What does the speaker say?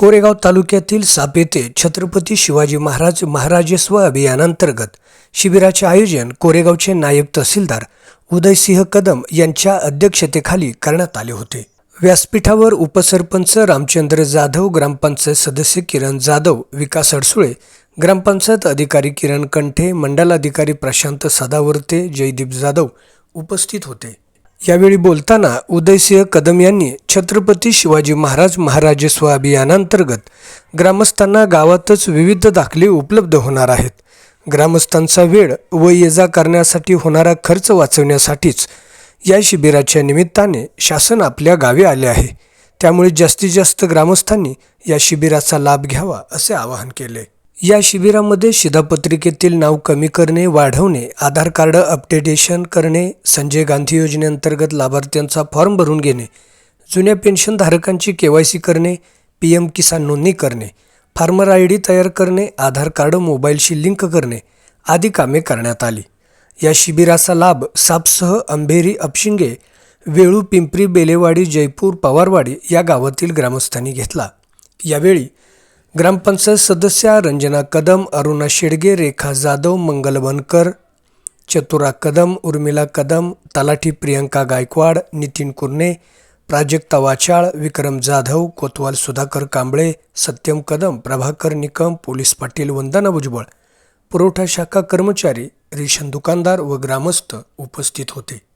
कोरेगाव तालुक्यातील साप येथे छत्रपती शिवाजी महाराज महाराजस्व अभियानांतर्गत शिबिराचे आयोजन कोरेगावचे नायब तहसीलदार उदयसिंह कदम यांच्या अध्यक्षतेखाली करण्यात आले होते. व्यासपीठावर उपसरपंच रामचंद्र जाधव ग्रामपंचायत सदस्य किरण जाधव विकास अडसुळे ग्रामपंचायत अधिकारी किरण कंठे मंडलाधिकारी प्रशांत सदावर्ते जयदीप जाधव उपस्थित होते. यावेळी बोलताना उदयसिंह कदम यांनी छत्रपती शिवाजी महाराज महाराजस्व अभियानांतर्गत ग्रामस्थांना गावातच विविध दाखले उपलब्ध होणार आहेत. ग्रामस्थांचा वेळ व ये जा करण्यासाठी होणारा खर्च वाचवण्यासाठीच या शिबिराच्या निमित्ताने शासन आपल्या गावी आले आहे. त्यामुळे जास्तीत जास्त ग्रामस्थांनी या शिबिराचा लाभ घ्यावा असे आवाहन केले. या शिबिरामध्ये शिधापत्रिकेतील नाव कमी करणे वाढवणे आधार कार्ड अपडेटेशन करणे संजय गांधी योजनेअंतर्गत लाभार्थ्यांचा फॉर्म भरून घेणे जुन्या पेन्शनधारकांची के वाय सी करणे पी एम किसान नोंदणी करणे फार्मर आय डी तयार करणे आधार कार्ड मोबाईलशी लिंक करणे आदी कामे करण्यात आली. या शिबिराचा लाभ सापसह अंभेरी अपशिंगे वेळू पिंपरी बेलेवाडी जयपूर पवारवाडी या गावातील ग्रामस्थांनी घेतला. यावेळी ग्रामपंचायत सदस्या रंजना कदम अरुणा शेडगे रेखा जाधव मंगल बनकर चतुरा कदम उर्मिला कदम तलाठी प्रियंका गायकवाड नितीन कुर्णे प्राजक्ता वाचाळ विक्रम जाधव कोतवाल सुधाकर कांबळे सत्यम कदम प्रभाकर निकम पोलीस पाटील वंदना भुजबळ. पुरवठा शाखा कर्मचारी रेशन दुकानदार व ग्रामस्थ उपस्थित होते.